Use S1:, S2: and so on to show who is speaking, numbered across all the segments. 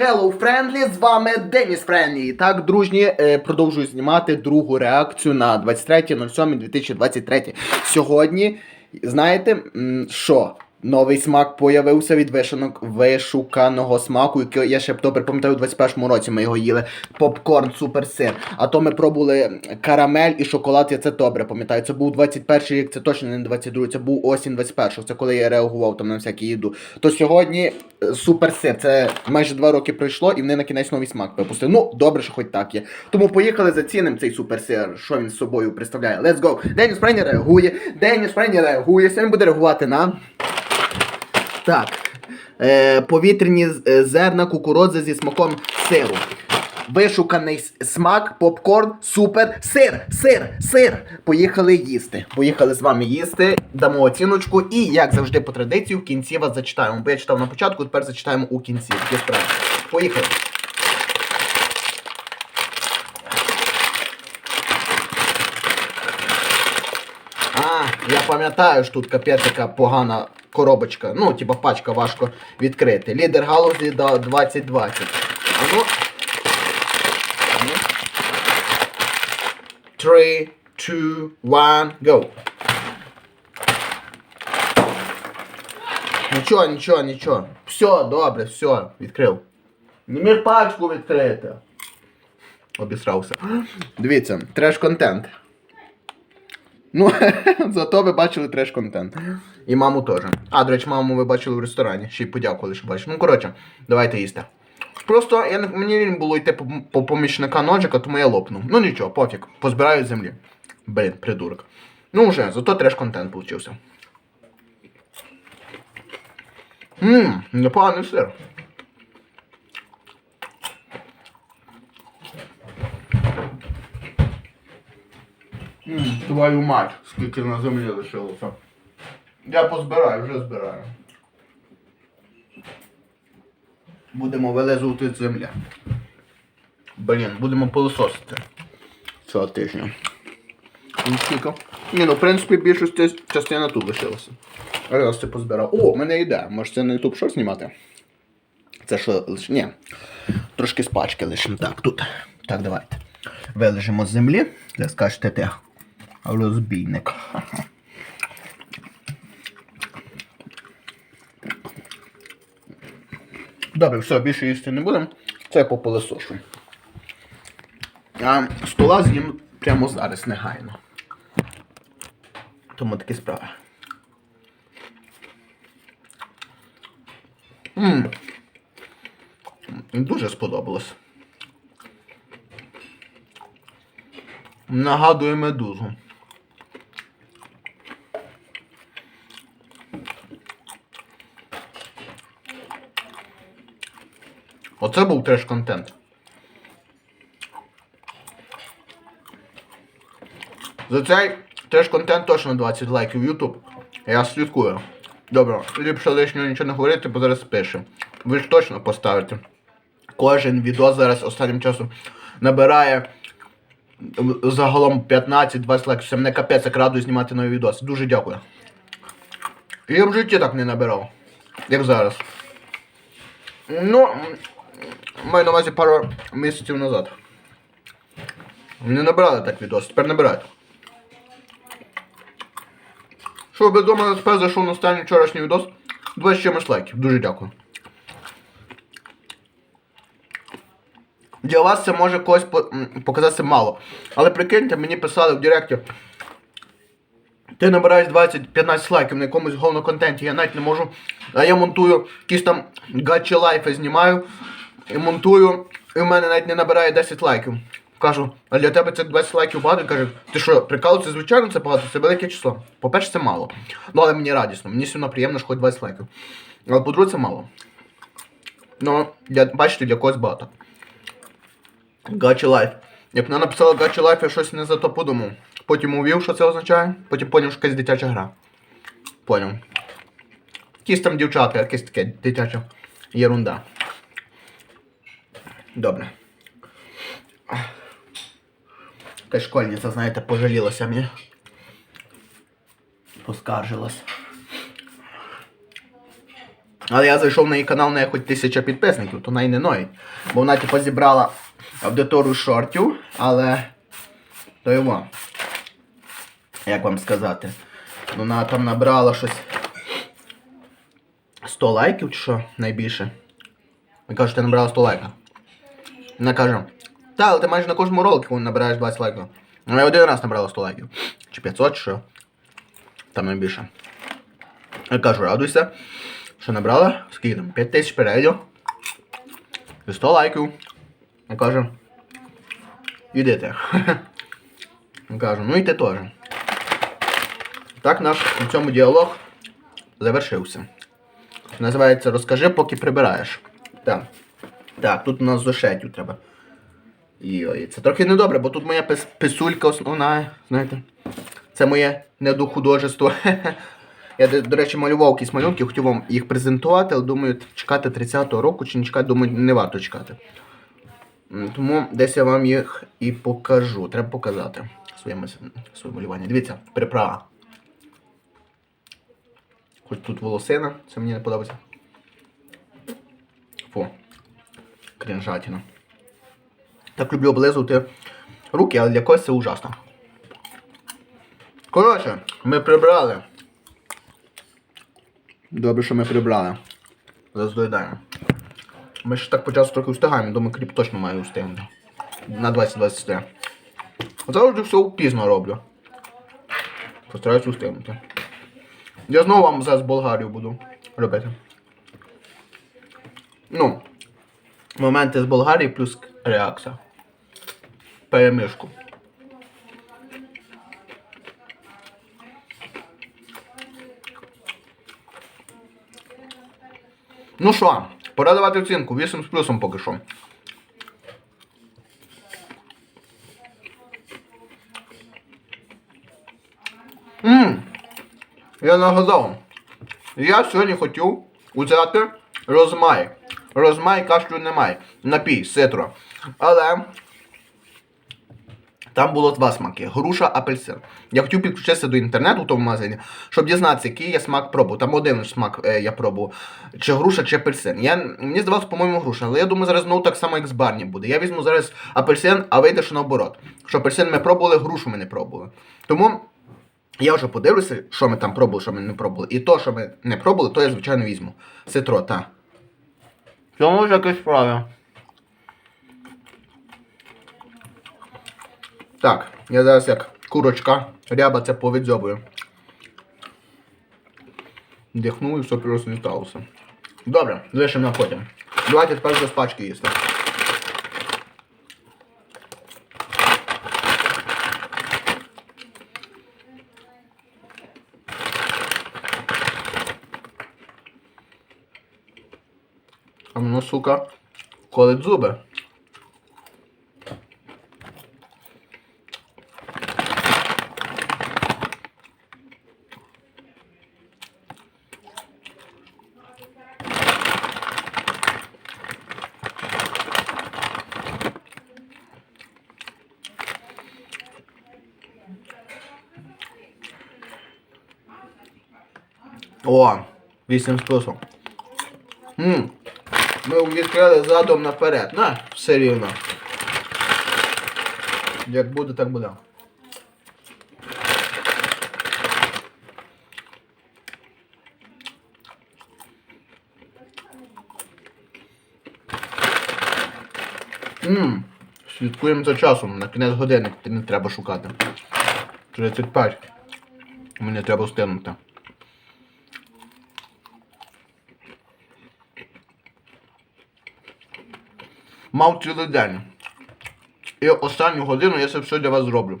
S1: Hello, Friendly, з вами Деніс Френлі. Так, дружні, е, продовжую знімати другу реакцію на 23.07.2023. Сьогодні, знаєте, що? Новий смак появився від вишанок вишуканого смаку, який я ще добре пам'ятаю, у 21-му році ми його їли. Попкорн, супер сир. А то ми пробували карамель і шоколад, я це добре пам'ятаю. Це був 21 рік, це точно не 22 це був осінь 21-го. Це коли я реагував там на всякі їду. То сьогодні е, супер сир. Це майже два роки пройшло, і вони на кінець новий смак випустили. Ну, добре, що хоч так є. Тому поїхали зацінимо цей супер сир, що він з собою представляє. Let's go! Деніс Френі реагує, Деніс Френі реагує, сьогодні буде реагувати на. Так. Е, повітряні е, зерна кукурудзи зі смаком сиру. Вишуканий смак, попкорн, супер, сир, сир, сир. Поїхали їсти. Поїхали з вами їсти, дамо оціночку і, як завжди, по традиції, в кінці вас зачитаємо. Бо я читав на початку, тепер зачитаємо у кінці. Є справи. Поїхали. А, я пам'ятаю, що тут капець така погана коробочка. Ну, типа пачка важко відкрити. Лідер галузі до 2020. А ну. А ну. Three, two, one, go. Нічого, нічого, нічого. Все, добре, все, відкрив. Не міг пачку відкрити. Обісрався. Дивіться, треш-контент. Ну, зато ви бачили треш-контент. І маму теж. А, до речі, маму ви бачили в ресторані. Ще й подякували, що бачили. Ну, коротше, давайте їсти. Просто я, мені було йти по, по помічника ножика, тому я лопнув. Ну нічого, пофіг, позбираю землі. Блін, придурок. Ну вже, зато треш-контент получився. Ммм, непоганий сир. Твою мать, скільки на землі лишилося. Я позбираю, вже збираю. Будемо вилезувати з землі. Блін, будемо пилососити цього тижня. Скільки? Ні, ну в принципі більшість частина тут лишилася. А я це позбирав. О, в мене ідея. Може це на YouTube що знімати? Це що лише. Ні. Трошки з пачки лишимо. Так, тут. Так, давайте. Вилежимо з землі. Де скажете те. Розбійник. Добре, все, більше їсти не будемо. Це по пилосошу. А стола з'їм прямо зараз, негайно. Тому такі справи. Ммм. Дуже сподобалось. Нагадує медузу. Оце був треш-контент. За цей треш-контент точно 20 лайків в YouTube. Я слідкую. Добре, ліпше лишнього нічого не говорити, бо зараз пише. Ви ж точно поставите. Кожен відео зараз останнім часом набирає загалом 15-20 лайків. Це мене капець як радує знімати нові відоси. Дуже дякую. Я в житті так не набирав. Як зараз. Ну, маю на увазі пару місяців назад. Не набирали так відос, тепер набирають. Що ви вдома тепер зайшов на останній вчорашній відос. 20 чимось лайків. Дуже дякую. Для вас це може когось по- показатися мало. Але прикиньте, мені писали в Директі. Ти набираєш 20-15 лайків на якомусь головному контенті, я навіть не можу. А я монтую якісь там гачі лайфи знімаю і монтую, і в мене навіть не набирає 10 лайків. Кажу, а для тебе це 20 лайків багато? Каже, ти що, прикалуєшся, звичайно, це багато, це велике число. По-перше, це мало. Ну, але мені радісно, мені одно приємно, що хоч 20 лайків. Але по-друге, це мало. Ну, для, бачите, для когось багато. Гачі лайф. Як вона написала Гачі лайф, я щось не за то подумав. Потім увів, що це означає, потім поняв, що якась дитяча гра. Поняв. Якісь там дівчатка, якесь таке дитяча єрунда. Добре. Якась школьниця, знаєте, пожалілася мені. Поскаржилась. Але я зайшов на її канал, в неї хоч тисяча підписників, то й не ноїть. Бо вона типу зібрала аудиторію шортів, але то його. Як вам сказати? Вона там набрала щось 100 лайків чи що найбільше. Ви кажете, ти набрала 100 лайків. Вона каже, та, але ти майже на кожному ролику набираєш 20 лайків. Ну я один раз набрала 100 лайків. Чи 500, чи що. Там найбільше. Я кажу, радуйся, що набрала, скільки там, 5 тисяч переглядів. І 100 лайків. Я кажу, ідите. Я кажу, ну і ти теж. Так наш на цьому діалог завершився. Називається Розкажи, поки прибираєш. Так. Так, тут у нас зошетів треба. Йой, це трохи недобре, бо тут моя пис писулька основна, знаєте. Це моє недохудожество. Я, до речі, малював якісь малюнки, хотів вам їх презентувати, але думаю, чекати 30-го року чи не чекати, думаю, не варто чекати. Тому десь я вам їх і покажу. Треба показати своє, своє малювання. Дивіться, приправа. Хоч тут волосина, це мені не подобається. Фу. Кринжатіна. Так люблю облизувати руки, але для когось це ужасно. Коротше, ми прибрали. Добре, що ми прибрали. Зараз доїдаємо. Ми ж так по часу трохи встигаємо, думаю, кліп точно має встигнути. На 20-23. Завжди все пізно роблю. Постараюсь встигнути. Я знову вам зараз Болгарію буду робити. Ну, моменти з Болгарії плюс реакція. Перемішку. Ну що, пора давати оцінку. 8 з плюсом поки що. Ммм, я нагадав. Я сьогодні хотів взяти розмай. Розмай кашлю немає. Напій, ситро. Але там було два смаки: груша, апельсин. Я хотів підключитися до інтернету в тому магазині, щоб дізнатися, який я смак пробував. Там один смак е, я пробував. Чи груша, чи апельсин. Я, мені здавалося, по-моєму, груша, але я думаю, зараз знову так само, як з Барні буде. Я візьму зараз апельсин, а вийде, що наоборот. Що апельсин ми пробували, грушу ми не пробували. Тому. Я вже подивлюся, що ми там пробували, що ми не пробували. І то, що ми не пробували, то я, звичайно, візьму. Ситро, та. Цьому ж якось справа. Так, я зараз як курочка, ряба це повідзьобую. Дихнув і все просто не сталося. Добре, лишимо на потім. Давайте тепер до спачки їсти. А воно, сука, колить зуби. О, 8 з плюсом. Ммм. Ми відкрили задом наперед. На, все рівно. Як буде, так буде. Ммм. Слідкуємо за часом. На кінець години не треба шукати. 35. Мені треба встигнути. Мав цілий день. І останню годину я це все для вас зроблю.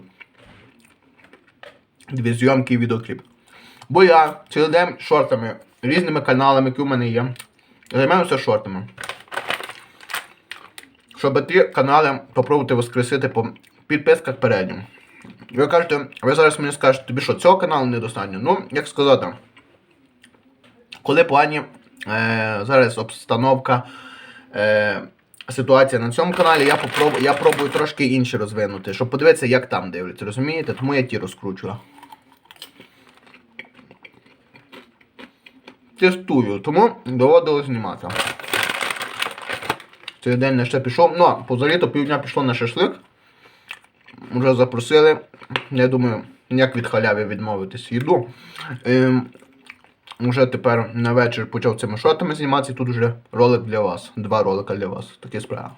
S1: Дві зйомки і відеокліп. Бо я цілий день шортами, різними каналами, які у мене є. Займаюся шортами. Щоб ті канали попробувати воскресити по підписках переднім. Ви кажете, ви зараз мені скажете, тобі що, цього каналу недостатньо? Ну, як сказати, коли плані е, зараз обстановка, е, ситуація на цьому каналі, я попробую, я пробую трошки інші розвинути, щоб подивитися, як там дивляться, розумієте? Тому я ті розкручую. тестую, тому доводилось знімати. Цей день я ще пішов. Ну, позаліто півдня пішло на шашлик. Вже запросили. Я думаю, як від халяви відмовитись. Їду. Ем, Уже тепер на вечір почав цими шотами зніматися. і Тут вже ролик для вас. Два ролика для вас. Такі справи.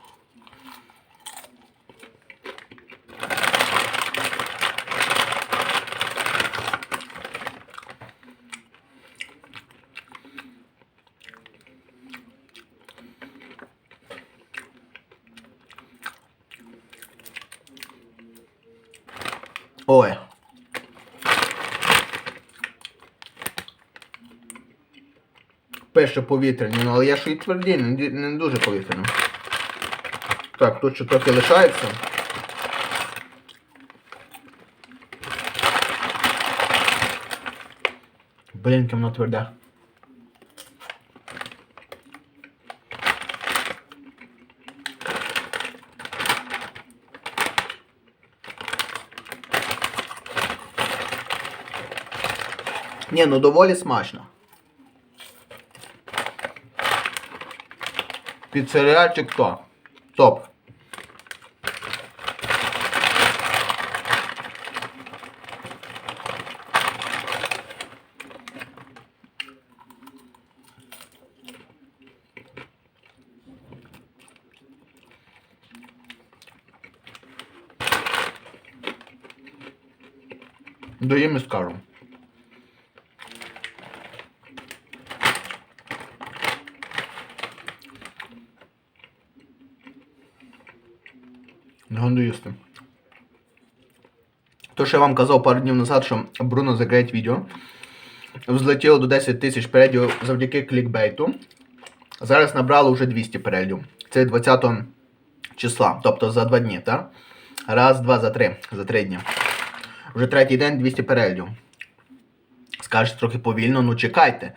S1: Пише повітряні, ну але я ж і тверді, не, дуже повітряно. Так, тут ще трохи лишається. Блін, воно тверде. Ні, ну доволі смачно. Під серіальчик то. Топ. Доїм і скажу. Не. То, що я вам казав пару днів назад, що Бруно закриє відео. Взлетіло до 10 тисяч переглядів завдяки клікбейту. Зараз набрало вже 200 переглядів. Це 20 числа, тобто за 2 дні, так? Раз, два, за три. За 3 дні. Вже третій день 200 переглядів. Скажете трохи повільно, ну чекайте.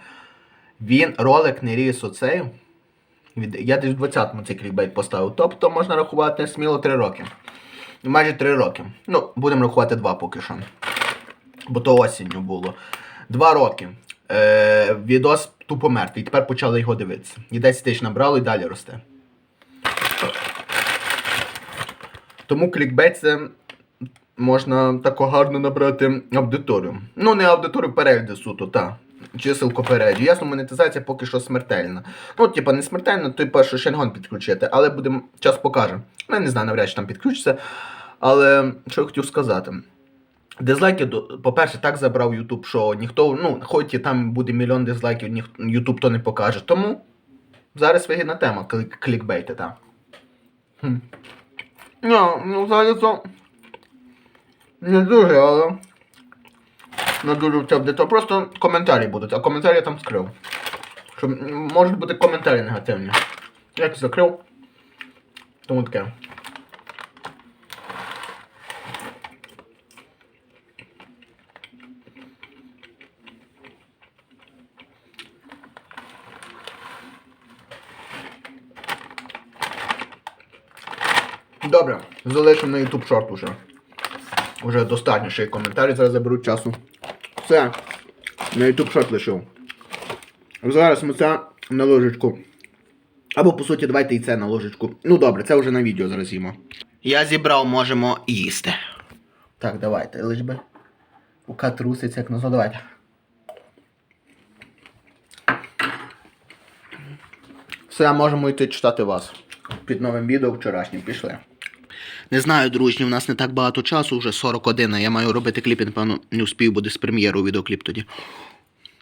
S1: Він ролик не ріс оцей. Я десь в 20-му цей клікбейт поставив. Тобто можна рахувати сміло 3 роки. Майже 3 роки. Ну, будемо рахувати 2 поки що. Бо то осінню було. 2 роки. Е, відос тупо мертвий. Тепер почали його дивитися. І 10 тисяч набрало і далі росте. Тому клікбейт це можна тако гарно набрати аудиторію. Ну, не аудиторію перегляди суто, та. Чисилку перегляду. Ясно, монетизація поки що смертельна. Ну, типа, не смертельна, типа, що Шенгон підключити, але будемо, час покаже. Ну, я не знаю, навряд чи там підключиться. Але що я хотів сказати. Дизлайки, по-перше, так забрав YouTube, що ніхто, ну, хоч і там буде мільйон дизлайків, YouTube то не покаже. Тому зараз вигідна тема клік, клікбейти, так. Хм. Ну, взагалі то не дуже, але дуже в це. То просто коментарі будуть, а коментарі я там скрив. Що можуть бути коментарі негативні. Я їх закрив. Тому таке. Добре, залишимо на YouTube шорт уже. Уже достатньо ще й коментарі зараз заберуть часу. Все. На YouTube шорт лишив. Зараз ми це на ложечку. Або по суті, давайте і це на ложечку. Ну добре, це вже на відео зараз їмо. Я зібрав, можемо їсти. Так, давайте, лиш би. Поки труситься, як назва, давайте. Все, можемо йти читати вас. Під новим відео вчорашнім пішли. Не знаю, дружні, в нас не так багато часу, вже 41, а я маю робити кліп, і, напевно, не успію буде з прем'єру відеокліп тоді.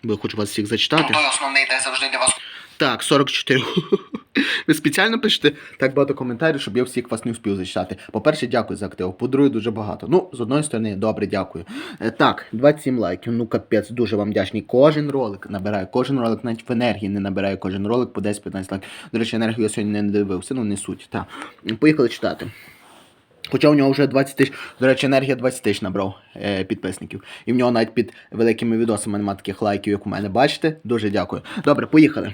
S1: Бо я хочу вас всіх зачитати.
S2: Той основний де завжди для вас.
S1: Так, 44. Ви спеціально пишете так багато коментарів, щоб я всіх вас не успів зачитати. По-перше, дякую за актив. По-друге, дуже багато. Ну, з одної сторони, добре, дякую. Е, Так, 27 лайків. Ну, капець, дуже вам вдячний. Кожен ролик набираю, кожен ролик, навіть в енергії не набираю кожен ролик по 10-15 лайків. До речі, енергію я сьогодні не дивився, ну не суть. Так. Поїхали читати. Хоча у нього вже 20 тисяч, до речі, енергія 20 тисяч набрав е, підписників. І в нього навіть під великими відосами немає таких лайків, як у мене. Бачите? Дуже дякую. Добре, поїхали.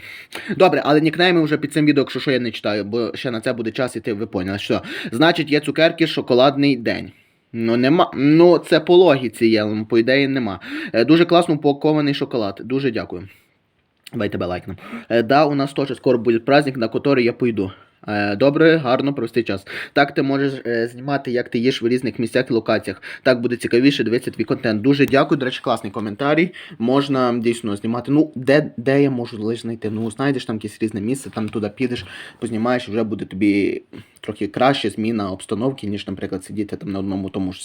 S1: Добре, але нікнейми вже під цим відео, якщо що я не читаю, бо ще на це буде час іти, ви поняли. Що? Значить, є цукерки шоколадний день. Ну, нема. Ну, це по логіці є, по ідеї нема. Е, дуже класно упакований шоколад. Дуже дякую. Давай тебе лайкнем. Е, да, у нас теж скоро буде праздник, на який я пойду. Е, Добре, гарно простий час. Так ти можеш е, знімати, як ти їш в різних місцях і локаціях. Так буде цікавіше дивитися твій контент. Дуже дякую. До речі, класний коментарій. Можна дійсно знімати. Ну, де, де я можу лише знайти? Ну, знайдеш там якесь різне місце, там туди підеш, познімаєш, вже буде тобі трохи краще зміна обстановки, ніж, наприклад, сидіти там на одному тому ж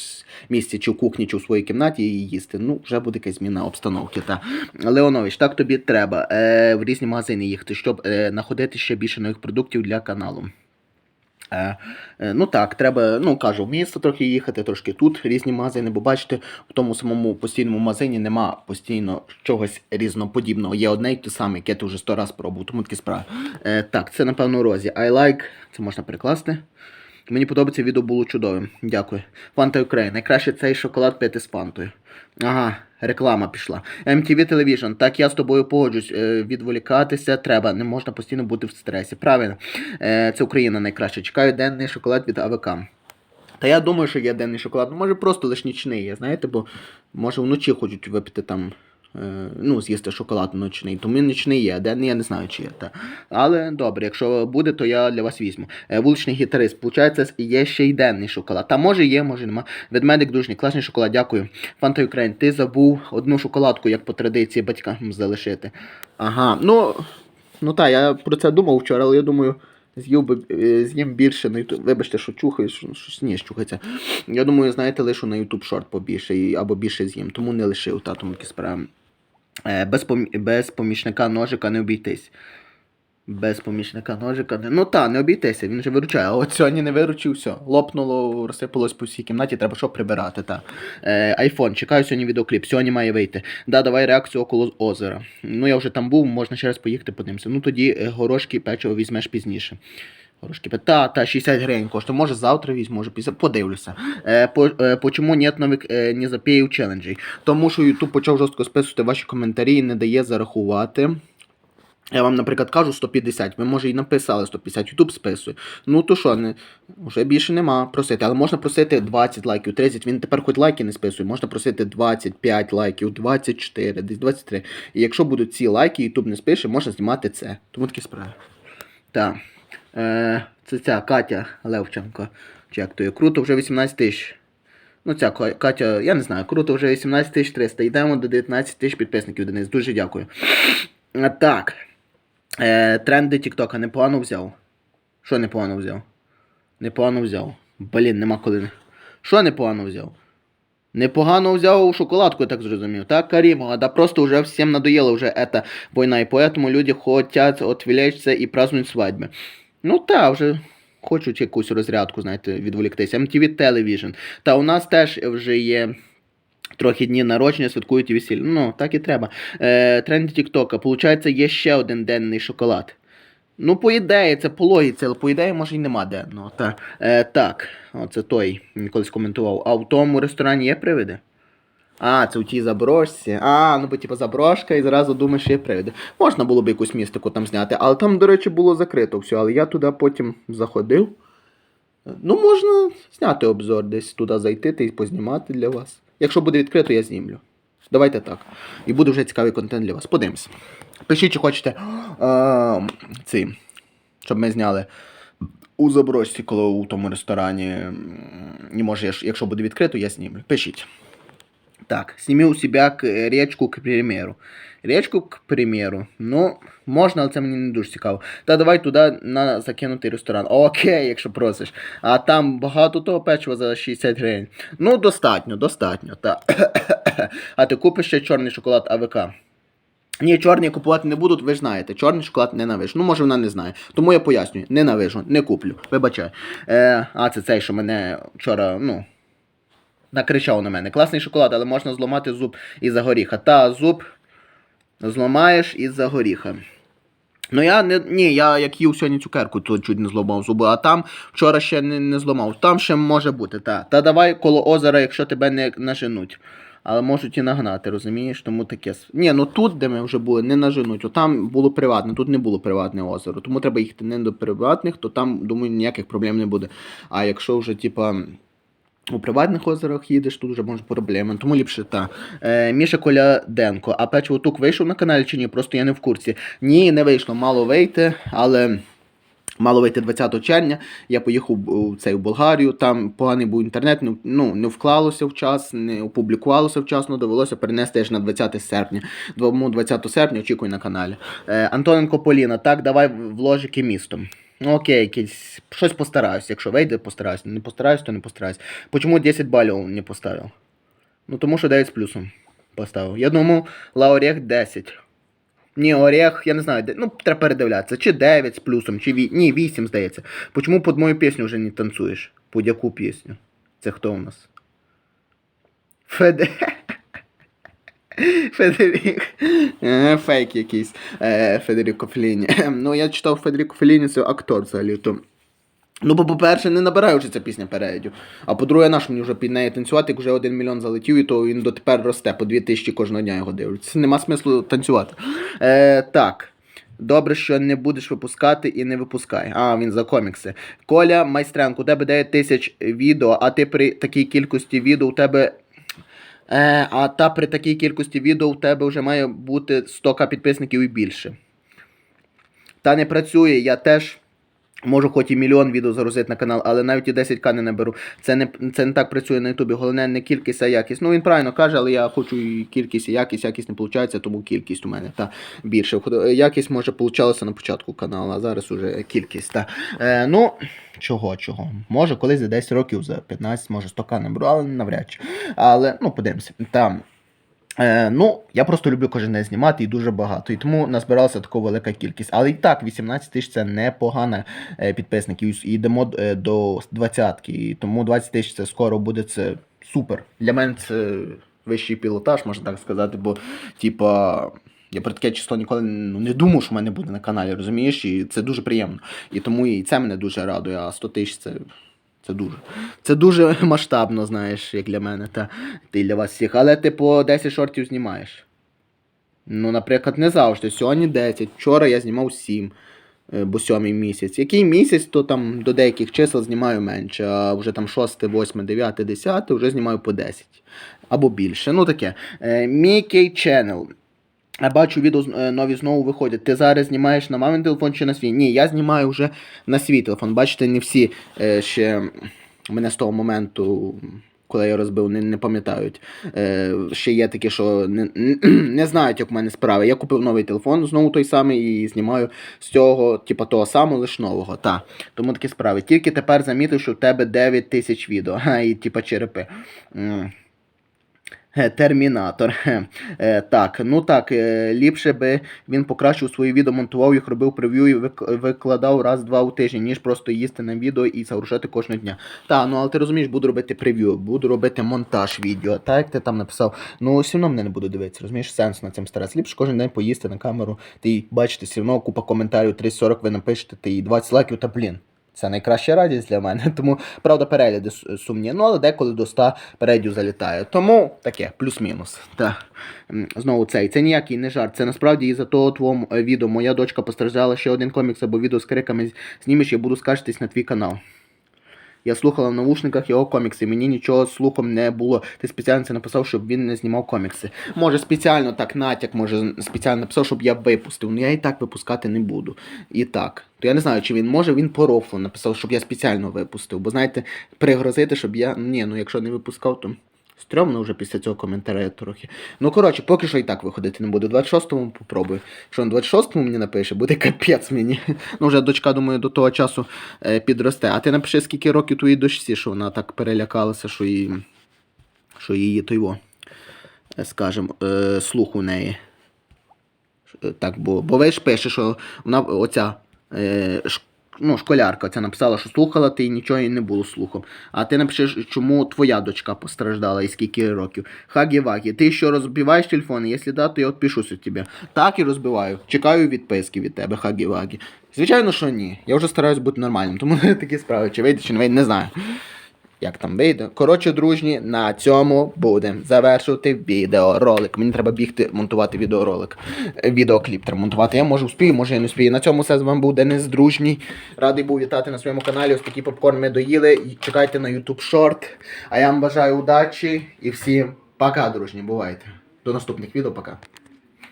S1: місці, чи в кухні, чи в своїй кімнаті і їсти. Ну, вже буде якась зміна обстановки. Та. Леонович, так тобі треба е, в різні магазини їхати, щоб е, знаходити ще більше нових продуктів для каналу. Е, е, ну так, треба, ну кажу, в місто трохи їхати, трошки тут різні магазини, бо бачите, в тому самому постійному магазині нема постійно чогось різноподібного. Є одне й те саме, яке ти вже сто раз пробував, тому такі справи. Е, так, це напевно розі. I like, це можна перекласти. Мені подобається відео було чудовим. Дякую. Фанта Україна. Найкраще цей шоколад пити з фантою. Ага, реклама пішла. MTV Television. Так, я з тобою погоджусь. Е, відволікатися треба. Не можна постійно бути в стресі. Правильно. Е, це Україна найкраще. Чекаю денний шоколад від АВК. Та я думаю, що є денний шоколад. Ну, Може просто лиш нічний є, знаєте, бо може вночі хочуть випити там. Е, Ну, з'їсти шоколад ночний, тому нічний є, денний я не знаю, чи є. Та. Але добре, якщо буде, то я для вас візьму. Е, вуличний гітарист, получається, є ще й денний шоколад. Та може є, може нема. Ведмедик дружній, класний шоколад, дякую. Фанта Україн, ти забув одну шоколадку, як по традиції батькам залишити. Ага, ну, ну так, я про це думав вчора, але я думаю. Е, з'їм більше на YouTube. Вибачте, що чухаю, що щось ні, чухається. Я думаю, знаєте, лишу на YouTube шорт побільше або більше з'їм, тому не лишив та тому такі справи. Е, без, без помічника ножика не обійтись. Без помічника ножика не. Ну та, не обійтися, він же виручає. А от сьогодні не виручив, все. Лопнуло, розсипалось по всій кімнаті, треба що прибирати. Та. Е, айфон, чекаю сьогодні відеокліп, сьогодні має вийти. Да, давай реакцію около озера. Ну я вже там був, можна ще раз поїхати подивимося. Ну тоді е, горошки печиво візьмеш пізніше. Горошки та, та, 60 гривень коштує. Може завтра візьму, може після. Подивлюся. Е, по, е, почому нет нових е, не запіїв челенджей? Тому що YouTube почав жорстко списувати ваші коментарі і не дає зарахувати. Я вам, наприклад, кажу 150, ви може і написали 150, YouTube списує. Ну то що, не, вже більше нема просити. Але можна просити 20 лайків, 30, він тепер хоч лайки не списує, можна просити 25 лайків, 24, десь 23. І якщо будуть ці лайки, YouTube не спише, можна знімати це. Тому такі справи. Так. Е, це ця Катя Левченко. Чи як то є? Круто, вже 18 тисяч. Ну, ця Катя, я не знаю, круто, вже 18 тисяч 300. Йдемо до 19 тисяч підписників, Денис. Дуже дякую. Так. Е, тренди Тіктока непогано взяв. Що непогано взяв? Непогано взяв. Блін, нема коли. Що непогано взяв? Непогано взяв шоколадку, я так зрозумів. Так, Карімова, да просто уже всем надоело уже эта война, и поэтому люди хотят отвлечься і празднують свадьби. Ну та, вже хочуть якусь розрядку, знаєте, відволіктися. MTV Television. Та у нас теж вже є. Трохи дні народження святкують і весілля. Ну, так і треба. Е, тренди Тіктока. Получається, є ще один денний шоколад. Ну, по ідеї, це по логіці, але по ідеї, може, і нема денного. Та, е, так, оце той, колись коментував. А в тому ресторані є привиди? А, це у тій заброшці. А, ну бо типу заброшка і зразу думаєш, що є привиди. Можна було б якусь містику там зняти, але там, до речі, було закрито все, але я туди потім заходив. Ну, можна зняти обзор, десь туди зайти та й познімати для вас. Якщо буде відкрито, я знімлю. Давайте так. І буде вже цікавий контент для вас. Подивимось. Пишіть, чи хочете е, ці, щоб ми зняли у заброшці, коли у тому ресторані. І може, якщо буде відкрито, я знімлю. Пишіть. Так, сними у себя к, е, речку, к примеру. Речку, к примеру. Ну, можна, але це мені не дуже цікаво. Та давай туди на закинутий ресторан. Окей, якщо просиш. А там багато того печива за 60 гривень. Ну, достатньо, достатньо. Та. а ти купиш ще чорний шоколад АВК. Ні, чорний купувати не будуть, ви знаєте, чорний шоколад ненавижу. Ну, може, вона не знає. Тому я пояснюю, ненавижу, не куплю. Вибачаю. Е, а це цей, що мене вчора, ну, накричав на мене. Класний шоколад, але можна зламати зуб із-за горіха. Та зуб зламаєш із-за горіха. Ну я не. Ні, я як їв сьогодні цукерку, то чуть не зламав зуби, а там вчора ще не, не зламав. Там ще може бути, та. Та давай коло озера, якщо тебе не наженуть. Але можуть і нагнати, розумієш? Тому таке. Ні, ну тут, де ми вже були, не наженуть. От там було приватне, тут не було приватне озеро. Тому треба їхати не до приватних, то там, думаю, ніяких проблем не буде. А якщо вже, типа. У приватних озерах їдеш, тут вже може проблеми, тому ліпше та. Е, Міша Коляденко, а печиво тук вийшов на каналі чи ні? Просто я не в курсі. Ні, не вийшло, мало вийти, але. Мало вийти 20 червня, я поїхав у цей в Болгарію, там поганий був інтернет, ну, ну не вклалося в час, не опублікувалося вчасно, довелося перенести аж на 20 серпня. Тому 20 серпня очікуй на каналі. Е, Антоненко Поліна, так, давай вложики містом. Ну, окей, якийсь, щось постараюсь. Якщо вийде, постараюсь. Не постараюсь, то не постараюсь. Почему 10 балів не поставив? Ну, тому що 9 з плюсом поставив. Я думаю, Лаорех 10. Ні, Орех, я не знаю, де, ну, треба передивлятися. Чи 9 з плюсом, чи 8. Ні, 8, здається. Почему під мою пісню вже не танцюєш? Під яку пісню? Це хто у нас? Феде. Федерік. Е, Фейк якийсь. Е, Федеріко Феліні. Ну, я читав Федеріко Феліні, це актор взагалі. То... Ну, бо, по-перше, не набирає вже ця пісня передю. А по-друге, наш мені вже під нею танцювати, як вже один мільйон залетів, і то він дотепер росте, по дві тисячі кожного дня його дивляться. Нема смислу танцювати. Е, так. Добре, що не будеш випускати і не випускай. А, він за комікси. Коля Майстренко, у тебе 9 тисяч відео, а ти при такій кількості відео у тебе. Е, а та при такій кількості відео у тебе вже має бути 100к підписників і більше. Та не працює, я теж. Можу хоч і мільйон відео загрузити на канал, але навіть і 10к не наберу. Це не, це не так працює на Ютубі. Головне не кількість, а якість. Ну він правильно каже, але я хочу і кількість, і якість, якість не виходить, тому кількість у мене та більше. Якість може получалася на початку каналу, а зараз уже кількість. Та. Е, ну, чого, чого? Може, колись за 10 років, за 15, може 100к наберу, але навряд чи. Але ну, подивимося. Там. Е, ну, я просто люблю кожен день знімати і дуже багато. І тому назбиралася така велика кількість. Але і так, 18 тисяч це непогано е, підписників. І йдемо е, до 20-ки. І тому 20 тисяч це скоро буде це супер. Для мене це вищий пілотаж, можна так сказати, бо, типа. Я про таке число ніколи ну, не думав, що в мене буде на каналі, розумієш? І це дуже приємно. І тому і це мене дуже радує, а 100 тисяч це. Це дуже. Це дуже масштабно, знаєш, як для мене, та, й для вас всіх. Але ти по 10 шортів знімаєш. Ну, наприклад, не завжди. Сьогодні 10. Вчора я знімав 7, е, бо сьомий місяць. Який місяць, то там до деяких чисел знімаю менше, а вже там 6, 8, 9, 10 вже знімаю по 10. Або більше. Ну таке. Е, Мікей Channel. Я бачу, відео е, нові знову виходять. Ти зараз знімаєш на мамин телефон чи на свій? Ні, я знімаю вже на свій телефон. Бачите, не всі е, ще мене з того моменту, коли я розбив, не, не пам'ятають. Е, ще є такі, що не, не знають, як в мене справи. Я купив новий телефон, знову той самий, і знімаю з цього, типу, того самого, лише нового. Та. Тому такі справи. Тільки тепер замітив, що в тебе 9 тисяч відео. І типа черепи. Е, Термінатор. Е, так, ну так, е, ліпше би він покращив свої відео, монтував їх, робив прев'ю і викладав раз-два у тиждень, ніж просто їсти на відео і загружати кожного дня. Так, ну але ти розумієш, буду робити прев'ю, буду робити монтаж відео. Так, як ти там написав. Ну, все одно мене не буду дивитися, розумієш, сенс на цим старатися. Ліпше кожен день поїсти на камеру, ти бачите, все одно купа коментарів, 30-40 ви напишете, ти і 20 лайків, та блін. Це найкраща радість для мене. Тому, правда, перегляди сумні. Ну, але деколи до 100 передів залітає. Тому таке, плюс-мінус. Та. Знову цей. Це ніякий не жарт. Це насправді із-за того твого е, відео. Моя дочка постраждала ще один комікс або відео з криками знімеш, я буду скаржитись на твій канал. Я слухала в навушниках його комікси, мені нічого слухом не було. Ти спеціально це написав, щоб він не знімав комікси. Може, спеціально так натяк, може, спеціально написав, щоб я випустив. Ну я і так випускати не буду. І так. То я не знаю, чи він може, він по рофлу написав, щоб я спеціально випустив. Бо знаєте, пригрозити, щоб я. Ні, ну якщо не випускав, то. Стрьомно вже після цього коментаря трохи. Ну, коротше, поки що і так виходити не буду. 26-му попробую. Якщо на 26-му мені напише, буде капець мені. Ну, вже дочка, думаю, до того часу е, підросте. А ти напиши, скільки років твоїй дочці, що вона так перелякалася, що її. Що її той во, е, е, слух у неї. Так, бо, бо ви ж пише, що вона оця. Ну, школярка ця написала, що слухала ти і нічого їй не було слухом. А ти напишеш, чому твоя дочка постраждала і скільки років. Хагі-вагі, ти що розбиваєш телефони? Якщо да, то я відпишусь від тебе. Так і розбиваю. Чекаю відписки від тебе, хагі-вагі. Звичайно, що ні. Я вже стараюсь бути нормальним, тому такі справи, чи вийде, чи не вийде, не знаю. Як там вийде. Коротше, дружні, на цьому будемо завершувати відеоролик. Мені треба бігти монтувати відеоролик. Відеокліп треба монтувати. Я можу вспію, може я не вспію. На цьому все з вами був Денис Дружній. Радий був вітати на своєму каналі. Ось такий попкорн ми доїли. Чекайте на YouTube Short. А я вам бажаю удачі і всім пока, дружні. Бувайте. До наступних відео, пока.